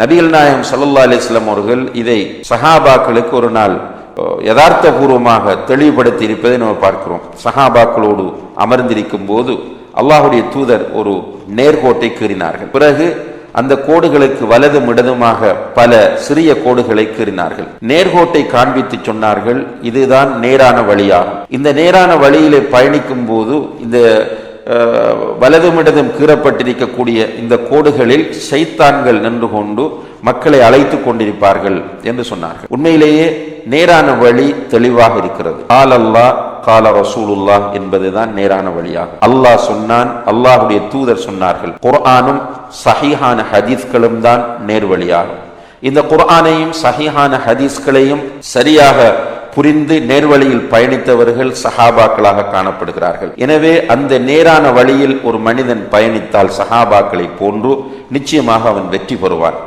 நபிகள் நாயகம் சல்லா அலிஸ்லாம் அவர்கள் இதை சஹாபாக்களுக்கு ஒரு நாள் யதார்த்தபூர்வமாக தெளிவுபடுத்தி இருப்பதை நம்ம பார்க்கிறோம். சஹாபாக்களோடு அமர்ந்திருக்கும் போது அல்லாஹுடைய தூதர் ஒரு நேர்கோட்டை கீறினார்கள். பிறகு அந்த கோடுகளுக்கு வலதும் இடதுமாக பல சிறிய கோடுகளை கீறினார்கள். நேர்கோட்டை காண்பித்து சொன்னார்கள் இதுதான் நேரான வழியாகும். இந்த நேரான வழியிலே பயணிக்கும் போது இந்த வலதுமிடதும் வலதும் இடதும் கீறப்பட்டிருக்கக்கூடிய இந்த கோடுகளில் சைத்தான்கள் நின்று கொண்டு மக்களை அழைத்து கொண்டிருப்பார்கள் என்று சொன்னார்கள். உண்மையிலேயே நேரான வழி தெளிவாக இருக்கிறது. கால் அல்லாஹ் கால ரசூலுல்லா என்பதுதான் நேரான வழியாகும். அல்லாஹ் சொன்னான் அல்லாஹுடைய தூதர் சொன்னார்கள். குர்ஆனும் சஹிஹான ஹதீஸ்களும் தான் நேர்வழியாகும். இந்த குர்ஆனையும் சஹிஹான ஹதீஸ்களையும் சரியாக புரிந்து நேர்வழியில் பயணித்தவர்கள் சஹாபாக்களாக காணப்படுகிறார்கள். எனவே அந்த நேரான வழியில் ஒரு மனிதன் பயணித்தால் சஹாபாக்களை போன்று நிச்சயமாக அவன் வெற்றி பெறுவான்.